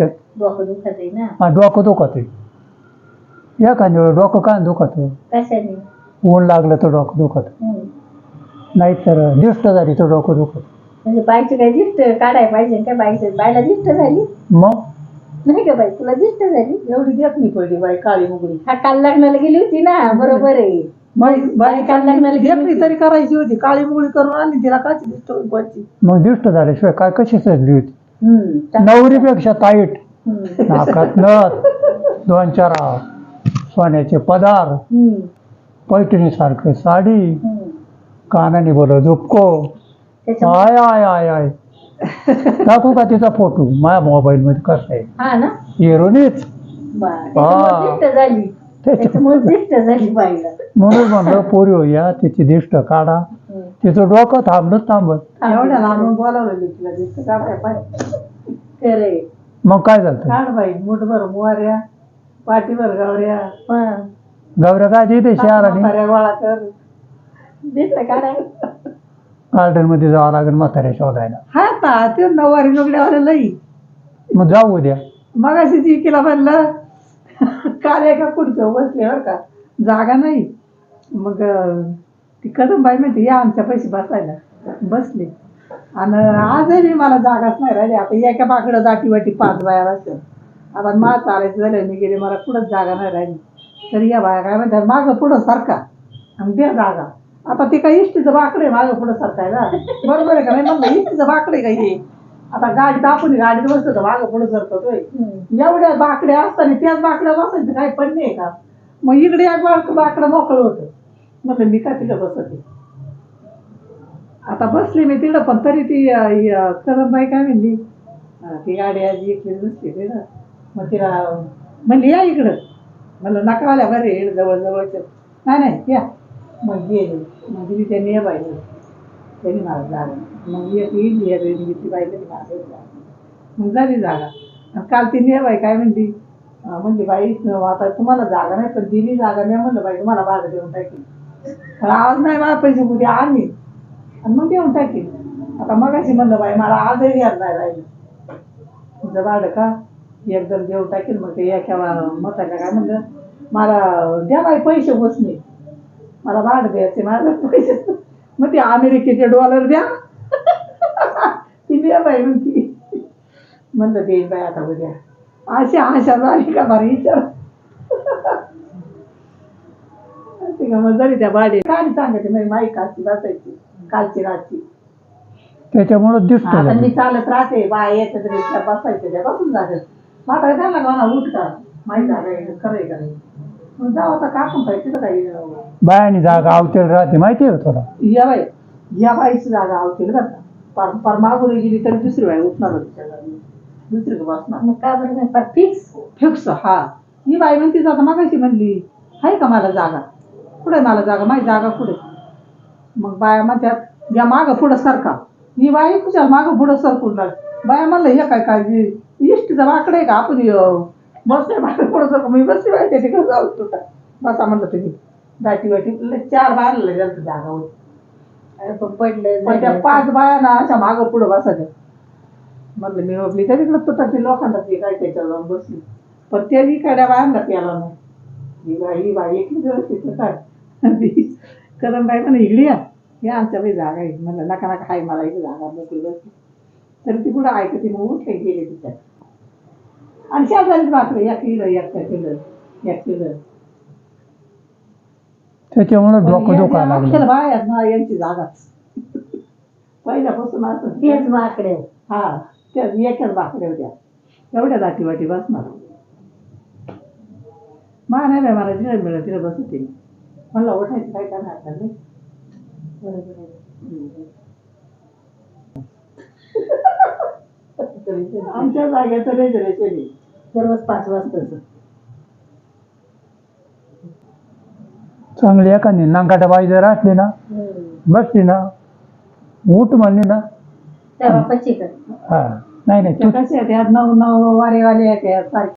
डोकं दुखत आहे ना? हा डोकं दुखत आहे. एखाद्या वेळी डोकं काय दुखत आहे? कशाने? ऊन लागलं तर डोकं दुखत. हम्म. नाहीतर दिष्ट झाली तर डोकं दुखत. म्हणजे बाईची काय दिष्ट काढायला पाहिजे काय बाईची? बाईला दिष्ट झाली? मग? नाही का बाई? तुला दिष्ट झाली? एवढी देत नाही पडली बाई काळी मुगडी हा काल लग्नाला गेली होती ना? बरोबर आहे. बाई बाई काल लग्नाला गेली देखणी तरी करायची होती. काळी मुगडी करून आणली तिला काची दिसतो कोणची मग दिष्ट झाल्याशिवाय काय कशी सजली होती? नवरीपेक्षा ताईट. नाकात नथ दोन चार सोन्याचे पदार्थ हम्म. पैठणीसारखं साडी. कानाने बोल झुपको. आय आय आय आय. दाखवू का तिचा फोटो? माझ्या मोबाईल मध्ये कसा आहे बाईला. म्हणून म्हणलं पोरी हो या तिची दिष्ट काढा. तिचं डोकं थांबलं थांबत. एवढ्या लांबून बोलावलेली तिला दिसत. काढाय पाहिजे खरंय. मग काय झालं? काढ बाई मुठभर मुवाऱ्या पाठीभर गावऱ्या. गौऱ्या काय तिथे शहराने? म्हाताऱ्या गोळा कर. दिष्ट काढाय गार्डनमध्ये जावं लागेल म्हाताऱ्या शोधायला. हा ना ते नऊवारी नुकड्यावर लई. मग जाऊ उद्या. मग अशी जी केला म्हणलं काल एका खुर्चीवर बसले बरं का. जागा नाही. मग अं, ती कदमबाई म्हणते या आमच्या पैसे बसायला. बसले. आणि आजही मी मला जागाच नाही राहिली. आता एका बाकडं दाटी वाटी पाच बाया बसतात आता मा चालायचं झालं मी गेले मला कुठंच जागा नाही राहिली. तर या बाया काय म्हणतात मागं पुढं सारखा आणि द्या जागा. आता ते काही इष्टीचं बाकडे मागं पुढं सरकायला. बरोबर आहे का? नाही म्हणलं इष्टीचं बाकडे काही हे? आता गाडीत आपण गाडीत बसतो तर मागं पुढं सरकतोय. एवढ्या बाकड्या असताना त्याच बाकड्या बसायचं काही पण नाही का? मग इकडे एक बाक बाकडं मोकळं होतं. म्हटलं मी काय तिला बसते आता बसले मी तिकडं पण तरी ती बाई काय म्हणली ती गाडी आजी इकडे नसते तिकडं मग तिला म्हणली या इकडं. म्हणलं नका आल्या बरे येड नाही नाही या. मग गेले मग दिली त्यांनी या बाईला त्यांनी मला जागा मग एक इडली एक ती बाई ती मला मग झाली जागा. काल काल ती नेबाई काय म्हणली म्हणजे बाई आता तुम्हाला जागा नाही पण दिली जागा नाही म्हणलं बाई तुम्हाला भाग देऊन टाकली पण आज नाही मला पैसे कुठे आणि आणि मग देऊन टाकेल आता मगाशी म्हणलं बाई मला आजही घ्यायला नाही राहिलं. तुझं भाडं का? एकदम देऊन टाकेल मग ते एका मताला काय म्हणलं मला द्या बाई पैसे बसणे. मला भाडं द्यायचे मला पैसे. मग ते अमेरिकेचे डॉलर द्या. ती द्या बाई म्हणती. म्हणलं देईन बाई आता उद्या. अशी आशा झाली का मला विचार ते का मग झाली त्या बाडी काय सांगायचे मी माई कालची बसायची कालची रातची त्याच्यामुळं दिसतो आता मी चालत राहते बाय येत तरी त्या बसायचं त्या बसून जाते म्हातारा त्यांना म्हणा उठ का माहीत झालं खरंय का नाही मग जाऊ आता कापून पाहिजे तिथं काही बायानी जागा अवतेल राहते माहिती आहे का तुला या बाई या बाईची जागा आवतील बरं का पर पर मागुरी गेली तरी दुसरी बाई उठणार तिच्या जागी दुसरी बसणार मग का बरं नाही फिक्स फिक्स हा ही बाई म्हणते आता मागाशी म्हणली आहे का मला जागा कुठे मला जागा माझी जागा कुठे मग बाया म्हणतात या मागं पुढं सरका ही बाई कुठच्या मागं पुढं सरकून लाग बाया म्हणलं हे काय काळजी? इष्टीचा वाकडे आहे का? आपण बसले मागं पुढं सरकू मी बसली बाई त्या ठिकाणी जाऊ तुटा बसा म्हणलं तुम्ही. दाटी वाटी चार बायांना गेलं जागा होती अरे पण पडलं पण त्या. पाच बाया ना अशा मागं पुढं बसायच्या. म्हणलं मी ओपली त्या तिकडं तुटाची लोकांना ती काय त्याच्यावर जाऊन बसली. पण त्या इकड्या बायांना प्याला नाही. ही बाई ही बाई एकली तिथं काय कदम बाई म्हणा इकडे या. या आमच्या बाई जागा आहे. म्हणलं नका नका. हाय मला इथे जागा मोकळी बसली तर ती कुठं ऐकते मग उठले गेले तिच्यात आणि शेजारीच बापरे एक किलो एक किलो एक किलो त्याच्यामुळं डोकं अख्ख्याला लागलं. ना यांची जागाच पहिल्यापासून असं तेच माकडे. हा त्या एकच बाकड्या होत्या. एवढ्या दाटी वाटी बसणार. मा नाही बाय मला तिला मिळत तिला बसते म्हणलं उठायचं काय करणार आता नाही बरोबर आहे. हम्म. आमच्या जागेचं रिझर्वेशन आहे दररोज पाच वाजताच चांगली एखादी नांगाटा बाई जर असली ना. बसली ना उठ म्हणली ना त्या बापाची का हा नाही नाही त्या तू कशा आहेत त्या नऊ नऊ वारेवाले त्या सारख्या